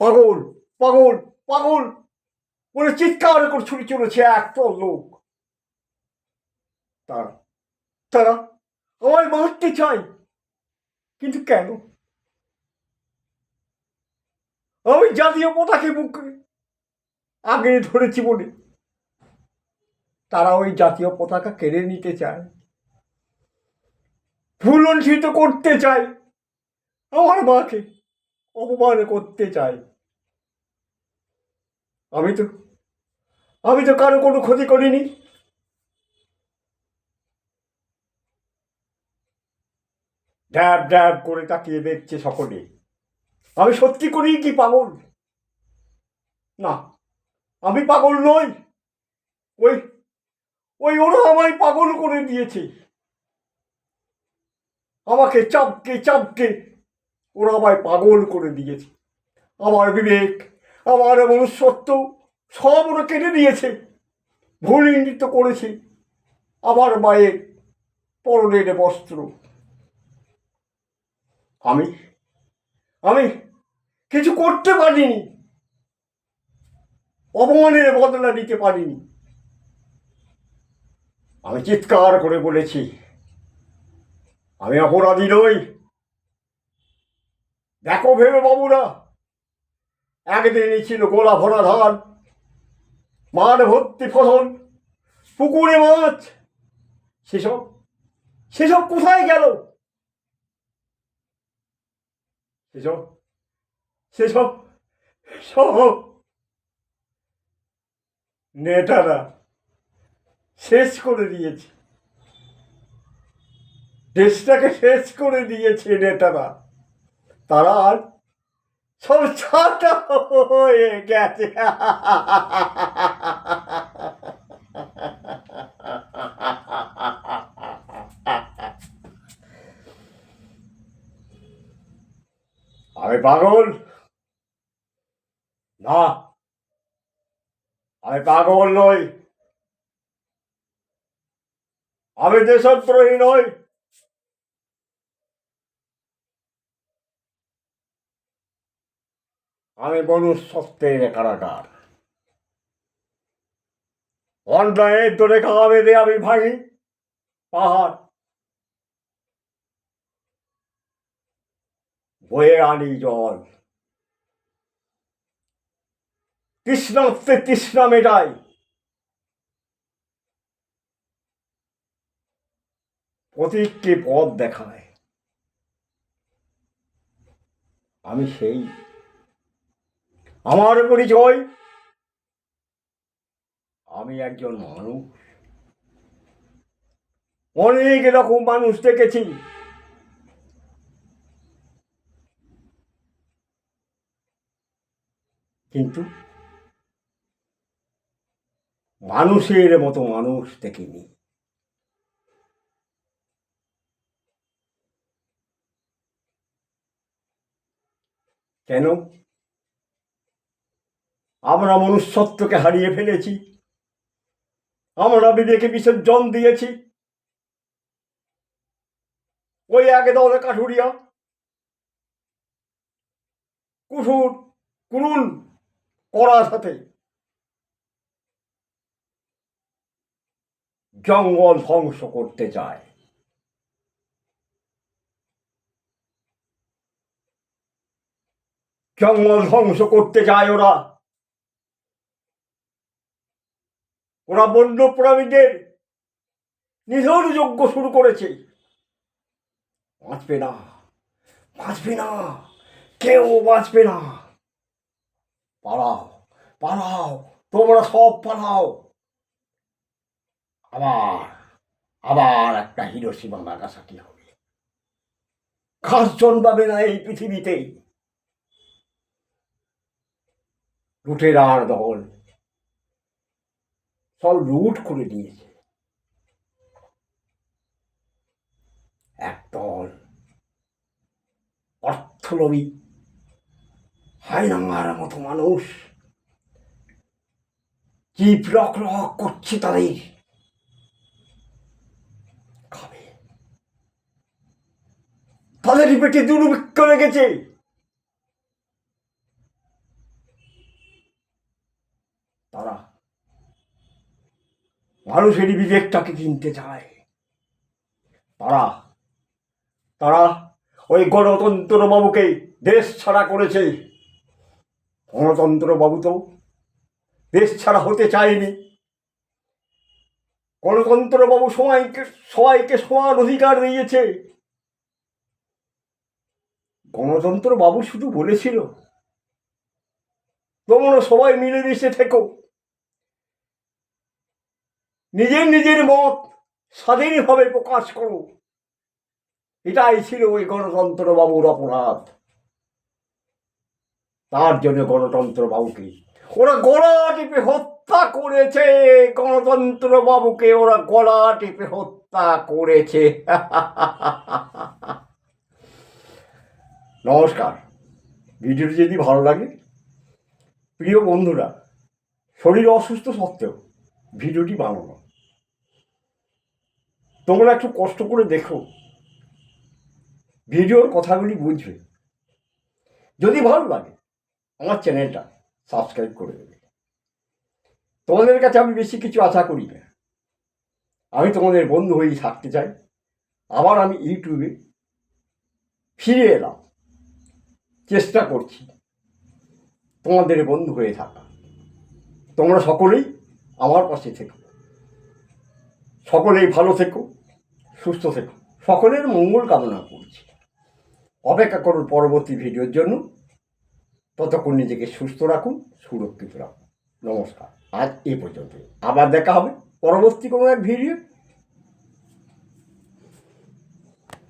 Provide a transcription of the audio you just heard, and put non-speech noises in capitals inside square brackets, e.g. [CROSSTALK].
পাগল পাগল পাগল! বলে চিৎকার করে ছুটে চলেছে একটা লোক। তারা তারা আমায় মারতে চাই কিন্তু কেন? আমি জাতীয় পতাকে বুকে আগে ধরেছি বলে তারা ওই জাতীয় পতাকা কেড়ে নিতে চায়। ভুলণ্ঠিত করতে চায় আমার মাকে। অপমান করতে চাই। আমি তো আমি তো কারও কোনো ক্ষতি করিনি। ড্যাব ড্যাব করে তাকিয়ে দেখছে সকলে। আমি সত্যি করি কি পাগল? না, আমি পাগল নই। ওই ওই ওরা আমায় পাগল করে দিয়েছে। আমাকে চাপকে চাপকে ওরা আমায় পাগল করে দিয়েছে। আমার বিবেক, আমার মনুষ্যত্ব সব ওরা কেটে দিয়েছে। ভুল ইঙ্গিত করেছে। আমার মায়ের পরনের বস্ত্র। আমি আমি কিছু করতে পারিনি। অপমানের বদলা নিতে পারিনি। আমি চিৎকার করে বলেছি, আমি অপরাধী নই। দেখো ভেবে বাবুরা। একদিনই ছিল গোলা ভরা ধান মাঠ ভর্তি ফসল, পুকুরে মাছ। সেসব সেসব কোথায় গেল? সেসব সেসব, সব নেতারা শেষ করে দিয়েছে। দেশটাকে শেষ করে দিয়েছে নেতারা। তারা আর সব ছাটা হয়ে গেছে। আমি পাগল! না। আমি পাগল নই। আমি দেশদ্রোহী নই। আমি মনুষ্যত্বের কারাগার। অন্যায়ের দরে গা বেঁধে আমি ভাঙি পাহাড়। বয়ে আনি জল। তৃষ্ণার্থে তৃষ্ণা মেটাই। প্রতীককে পথ দেখায়। আমি সেই আমার পরিচয়? আমি একজন মানুষ। অনেক রকম মানুষ দেখেছি। কিন্তু মানুষের মতো মানুষ দেখিনি। কেন? আমরা মনুষ্যত্বকে হারিয়ে ফেলেছি। আমরা বিবেকে বিসর্জন দিয়েছি। ওই এক দলে কাঠুরিয়া, কুঠুর, কুরুল করার সাথে জঙ্গল ধ্বংস করতে চায়। জঙ্গল ধ্বংস করতে চায় ওরা। ওরা বন্য প্রাণীদের নিধন যজ্ঞ শুরু করেছে। বাঁচবে না বাঁচবে না, কেউ বাঁচবে না। পালাও পালাও, তোমরা সব পালাও। আবার আবার একটা হিরো হিরোসীমা নাগাসাকি হবে। ঘাস জন্মাবে না এই পৃথিবীতে। লুটেরার দল সব লুট করে দিয়েছে একদল অর্থলোভী হাইনাঙ্গার মতো মানুষ জীব রক রক করছে তাদের। তাদের পেটে দুর্ভিক্ষ লেগেছে তারা মানুষেরই বিবেকটাকে কিনতে চায়। তারা তারা ওই গণতন্ত্র বাবুকে দেশ ছাড়া করেছে। গণতন্ত্র বাবু তো দেশ ছাড়া হতে চায়নি। গণতন্ত্র বাবু সবাইকে সবাইকে সমান অধিকার দিয়েছে। গণতন্ত্র বাবু শুধু বলেছিল, তোমরা সবাই মিলেমিশে থেকো। নিজের নিজের মত স্বাধীনভাবে প্রকাশ করো এটাই ছিল ওই গণতন্ত্র বাবুর অপরাধ। তার জন্য গণতন্ত্র বাবুকে, ওরা গলা টিপে হত্যা করেছে। গণতন্ত্র বাবুকে ওরা গলা টিপে হত্যা করেছে। [LAUGHS] নমস্কার। ভিডিওটি যদি ভালো লাগে, প্রিয় বন্ধুরা, শরীর অসুস্থ সত্ত্বেও ভিডিওটি বানানো। তোমরা একটু কষ্ট করে দেখো। ভিডিওর কথাগুলি বুঝবে। যদি ভালো লাগে, আমার চ্যানেলটা সাবস্ক্রাইব করে দেবে। তোমাদের কাছে আমি বেশি কিছু আশা করি না। আমি তোমাদের বন্ধু হয়েই থাকতে চাই। আবার আমি ইউটিউবে ফিরে এলাম। চেষ্টা করছি তোমাদের বন্ধু হয়ে থাকা। তোমরা সকলেই আমার পাশে থেকো। সকলেই ভালো থেকো, সুস্থ থেকো। সকলের মঙ্গল কামনা করছি। অপেক্ষা করুন পরবর্তী ভিডিওর জন্য। ততক্ষণ নিজেকে সুস্থ রাখুন, সুরক্ষিত রাখুন। নমস্কার। আজ এ পর্যন্ত আবার দেখা হবে পরবর্তী কোনো এক ভিডিও